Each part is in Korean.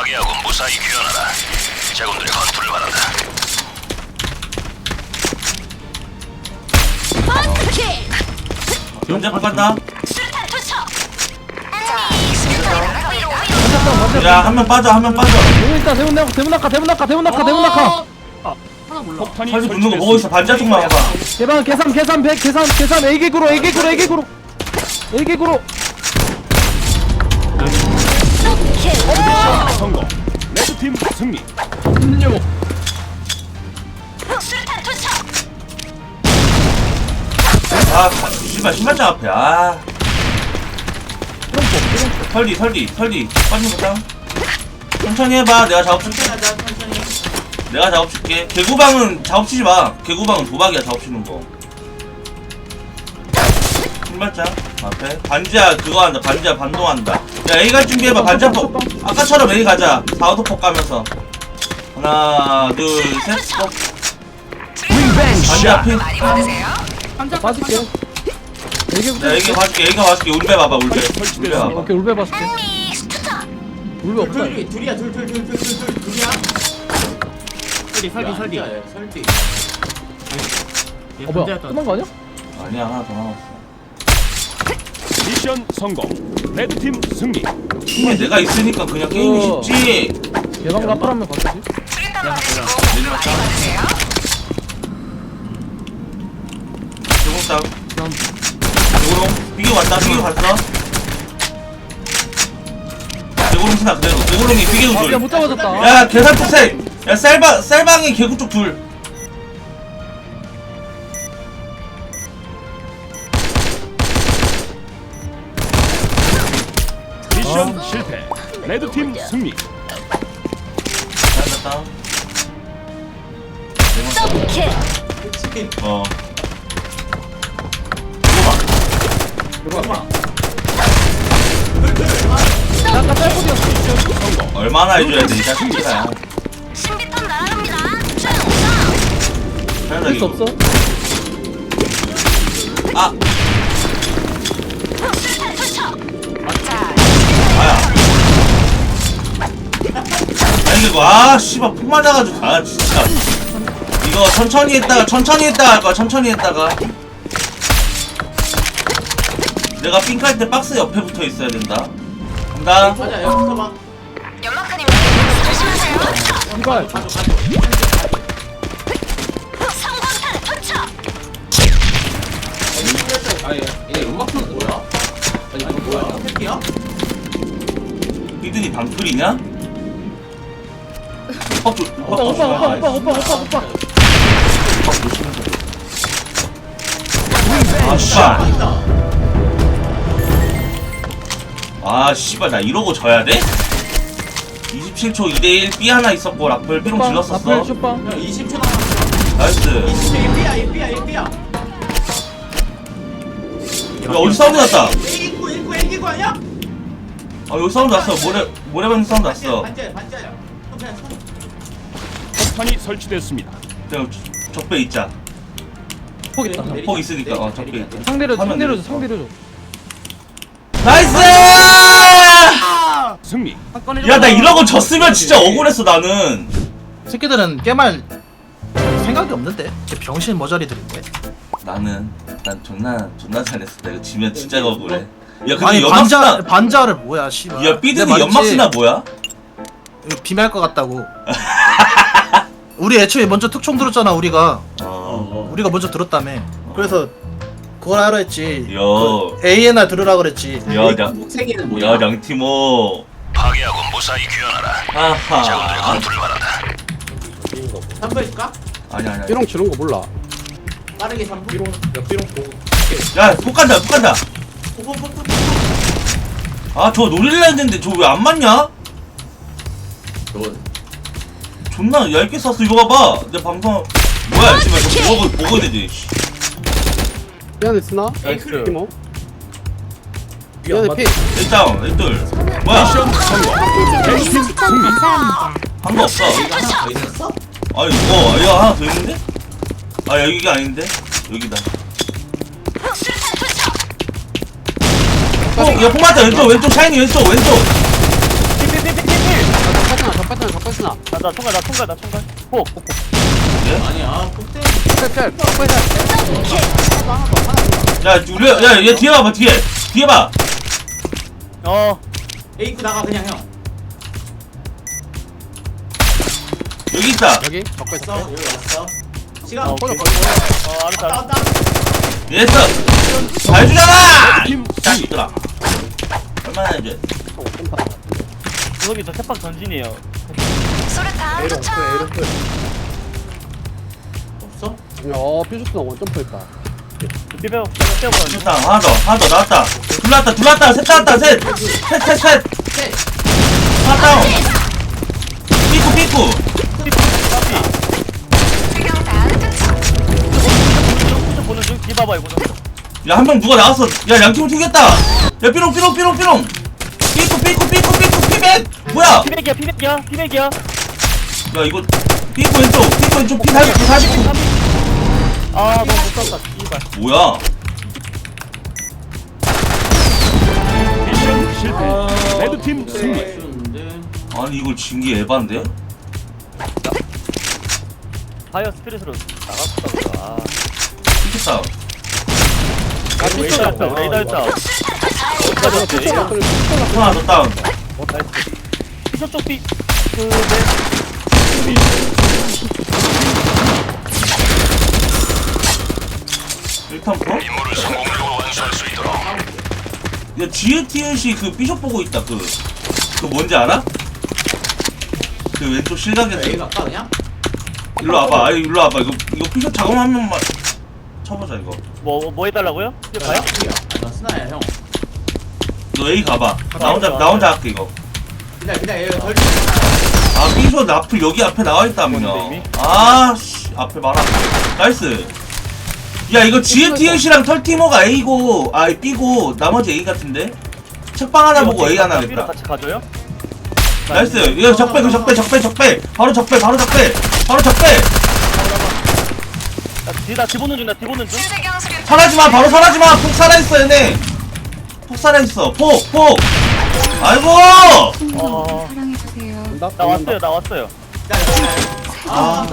파괴하고 무사히 귀환하라. 제군들의 건투를 바란다. 수류탄 투척! 날아갑니다. 반짝당 반짝 야, 한 명 빠져, 한 명 빠져. 대문 있다 대문 낙하 대문 낙하 대문 낙하 대문 낙하 대문 낙하 폭탄이 살수 붙는 거 보고 있어. 반자 쪽만 봐봐. 계산 계산 계산 백 계산 계산 A객으로 A객으로 A객으로 A객으로 킬! 성공. 레드팀 승리. 수류탄 투척! 아, 씨발, 신발장 앞에. 아. 설디, 설디, 설디. 빠진 거다. 천천히 해봐. 내가 작업 줄게. 내가 작업 줄게. 개구방은 작업 치지 마. 개구방은 도박이야, 작업 치는 거. 신발장 앞에. 반지야, 그거 한다. 반지야, 반동한다. 야, A 갈 준비해봐. 반지야, 폭. 아까처럼 A 가자. 4, 5폭 가면서. 하나, 둘, 셋, 고. 반지야, 핀. 많이 받으세요. 빠질게 A객부터 야, 이게 봐줄게, 이거 봐줄게. 울배 봐봐, 울배. 울배 설치됐습니다. 봐봐. 오케이 울베 투척! 울베 없다 둘, 둘이야, 둘, 둘, 둘, 둘, 둘, 둘, 둘이야. 설디, 설디, 설디. 설디. 어 뭐야 끝난 거 아니야? 아니야, 하나 더 남았어. 미션 성공. 레드팀 승리. 팀에 내가 있으니까 그냥 게임이 어. 쉽지. 예방 수류탄 공도 많이 받으세요. 조공땅. 조공. 비교 왔다, 비교 갔어. 조공 신나 그대로. 조공이 비교 아 둘. 야못 잡아줬다 야, 계산 tuk색. 야, 쌀방, 쌀방이 개구 쪽 둘. 미션 실패. 레드팀 승리. 잘했다. 더블킬! 어. 잠깐 짤포디였어 얼마나 해줘야 돼, 이 자식들아. 신비탄 날아갑니다. 쭉! 잘한다, 할수 이거. 없어 아, 이거, 아, 씨발, 푹 맞아가지고, 아, 진짜. 이거 천천히 했다가, 천천히 했다가 할 거야, 천천히 했다가. 내가 삥깔 때 박스 옆에 붙어 있어야 된다. 간다. 맞아, 여기부터 봐. 연막탄입니다. 조심하세요. 이발 성광탄 투척! 아니, 얘 음악은 뭐야? 아니, 이거 뭐야? 새끼야? 이든이 방풀이냐? 오빠, 오빠 오빠 오빠 오빠 오빠 오빠 오빠 아, 씨발. 아, 씨발, 나 이러고 져야 돼? 27초 2대1 B 하나 있었고, 라플 삐롱 질렀었어. 슈빵 야, 20초 남았어. 나이스. 20초 1피야, 1피야, 1피야. 야, 어디 사운드 났다. 1기구, 1구, 1기구 아니야? 아, 여기 사운드 났어. 모래, 모래방 사운드 났어. 그냥 손. 폭탄이 설치됐습니다. 적배 있자. 폭 있다 폭 있으니까, 어, 적배 있자. 상대로 하면 상대로 줘. 상대로 줘 나이스! 승리. 야, 나 이러고 졌으면 진짜 억울했어, 나는. 새끼들은 깨말 생각이 없는데 쟤 병신 머저리들인데 나는, 난 존나, 존나 잘했어. 내가 지면 진짜 억울해. 야, 근데 아니 연막스나, 반자 반자를 뭐야 씨발 야, 내가 말했지, 연막스나 뭐야? 이거 비매할 것 같다고 우리 애초에 먼저 특총 들었잖아 우리가 어. 우리가 먼저 들었다며 그래서 그걸 하라 했지 여. 그 A&R 들으라 그랬지 야, 야, 목생이는 야, 뭐야? 양티모. 파괴하고 무사히 귀환하라. 아하. 건투를 바란다. 3부 해줄까? 아니, 아니, 아니. 삐롱 치는 거 몰라 빠르게 3부. 삐롱. 야, 폭 간다, 폭 간다. 포포포포. 아, 저 노릴라 했는데 저 왜 안 맞냐? 존나 얇게 쐈어. 이거 봐봐. 내 방송. 뭐야, 씨발. 저 먹어, 먹어야 되지. 씨. 미안해 쓰나? 나이스. 티모 미안해 피 일다운, 일돌. 뭐야? 미션 성공. 레드팀 승리. 한거 없어. 이거 하나 더 있었어? 아니, 어, 이거 하나 더 있는데? 아, 여기가 아닌데? 여기다. 투척! 어, 야, 폭 맞다. 왼쪽, 왼쪽, 샤이니 왼쪽, 왼쪽. 적배스나 적배스나 적배스나 나, 나 총괄, 나 총괄, 나 총괄. 폭. 아니야, 폭대. 짤짤 야 우리 야얘 뒤에 봐봐 뒤에 뒤에 봐 어. 에이크 나가 그냥 형. 여기 있다 여기 적배스 왔어 여기 왔어. 시간. 어, 오케이. 어, 알았어, 알았어. 얘 했어 잘 주잖아 팀 자식들아 얼마나 해줘 저기 저 탭박 전진이에요. 수류탄 투척 없어? 어 퓨즈스나 원 점프했다. 삐빼고, 삐빼고, 삐빼고. 일단 하나 더 하나 더 나왔다. 둘 나왔다 둘 나왔다 셋 나왔다 셋셋셋셋. 하나 다운. 삐꾸 삐꾸. 수경탄 투척 좀 보는 중, 뒤 봐봐, 이거 좀. 야한 명 누가 나왔어. 야 양팀 튀겼다. 야 삐롱 삐롱 삐롱 삐롱. 삐꾸 삐꾸 삐꾸 삐꾸. 피 백 뭐야 피백이야, 피백이야, 피백이야. 야 이거 삐꾸 왼쪽 삐꾸 왼쪽 삐 40, 삐 49. 아, 너무 못 쐈다, 씨발. 뭐야 미션 실패. 레드팀 승리. 쉬운데. 아니 이걸 진게 에반데? 파이어 스피릿으로 나갔다, 아. 삐끗다 레이더였다, 레이더였다. 수류탄 투척 더 다운 피셔 쪽 삐. 그, 네. 일탄 프로? 임무를 성공적으로 완수할 수 있도록 야 GTNC 그 삐숍 보고 있다 그. 그 뭔지 알아? 그 왼쪽 실각에서 에이 갈까 그냥? 일로 와봐 아니 일로 와봐 이거 이거 삐숍 작업 한 명만 쳐보자 이거 뭐, 뭐 해달라고요? 이제 가요? 나 스나야 형. 너 A 가봐. 나 혼자 나 혼자 할게 이거. 기다려 기다려. 얘 덜. 아 삐숍 앞을 여기 앞에 나와 있다며 뭔데, 이미? 아씨 앞에 말아. 나이스. 야 이거 GTNC랑 털티모가 A고 아 B고 나머지 A 같은데? 책방 하나 보고 A 하나 하겠다. 같이 가줘요? 나이스. 이거 적배 그 적배 적배 적배. 바로 적배 바로 적배. 바로 적배. 나 뒤, 나 뒤보는 중, 나 사라지마 바로 사라지마. 폭 살아있어 얘네 폭 살아있어. 폭 폭. 아이고! 어, 사랑해주세요. 나 왔어요, 나 왔어요. 아,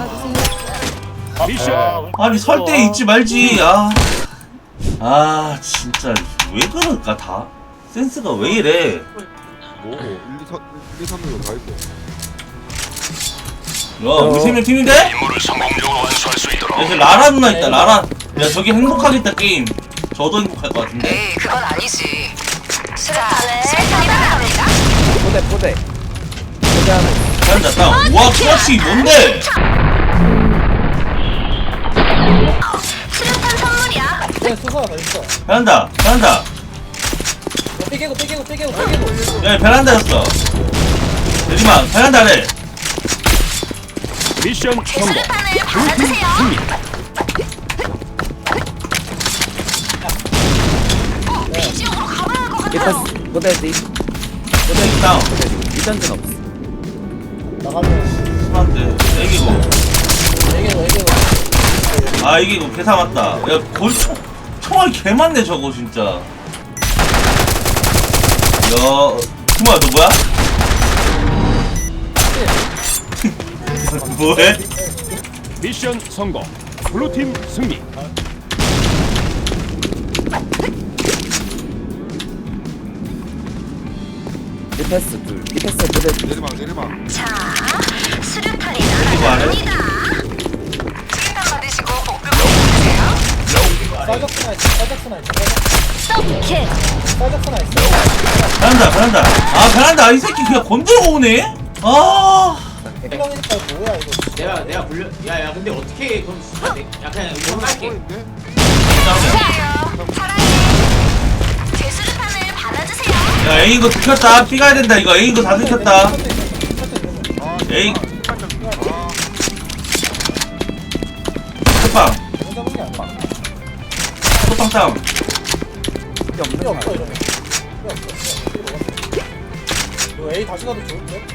아, 미션. 아, 아니 설 때 잊지 말지. 아. 아 진짜 왜 그럴까 다? 센스가 왜 이래? 뭐 1, 2, 3, 1, 2, 3으로 다 있어. 야 우리 세명 팀인데? 임무를 성공적으로 완수할 수 있도록. 야 이제 라라 누나 있다 라라 야 저기 행복하겠다 게임. 저도 행복할 것 같은데? 에이 그건 아니지. 수류탄을 수류탄이 날아갑니다. 포대 포대. 포대 하나 있어. 잘한다. 다운 우와 클러치 뭔데? 수류탄 선물이야. 네 수사가 더 있어. 잘한다 잘한다. 삐개고 삐개고 삐개고 삐개고. 야 베란다였어. 내리막 베란다래. 미션 성공. 수류탄을 받아주세요. 어, 같아요 포대 뒤 다운. 이단전 없어. 한대 애기고. 애개고 애개고. 아 이게 뭐 계산 맞다. 야 거의 총, 총알 개 많네 저거 진짜. 야 투마야 너 뭐야? 뭐해? 미션 성공. 블루팀 승리. 패스 둘 포대 둘 내리막 내리막 자 수류탄이? 날아갑니다 수류탄 받으시고 복근 보여주세요 사격스나 있어 사격스나 있어 킬 사격스나 있어 베란다 베란다 아 베란다 이 새끼 그냥 건들고 오네? 아 해방이니까 뭐야 이거 내가 내가 불려. 야야 근데 어떻게 그럼 진짜 내- 약간 이거 할게. 있네? 좋아요 사랑해 제 수류탄을 받아주세요 야 A 이거 들켰다. B 가야 된다 이거. A 이거 다 들켰다. 에이. 첫방 첫방 다운. 필요 없어 이러면 필요 없어 없어 이거 A 다시 가도 좋은데?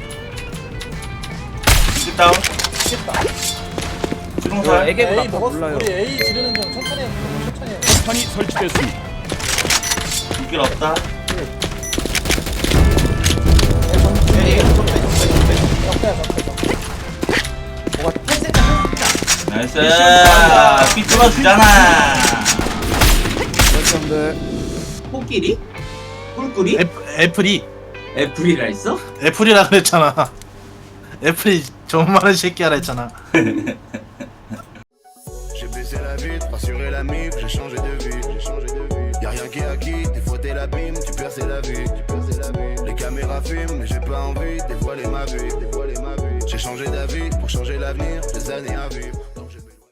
집 다운. 미치겠다 주동살 A 먹었어 우리 A 지르는 좀 천천히 해. 천천히 해. 폭탄이 설치됐습니다. 길 없다 나이스 삐 뚫어주잖아 데 코끼리? 꿀꿀이? 애플, 애플이 애플이라 했어? 애플이라 그랬잖아 애플이 좀 많은 새끼야라 했잖아 J'ai baissé la vitre, rassuré la mif, j'ai changé de vie. Y'a rien qui est acquis, des fois t'es l'abîme, tu perds c'est la vie. Les caméras filment, mais j'ai pas envie de dévoiler ma vie. J'ai changé d'avis pour changer l'avenir, des années à vivre.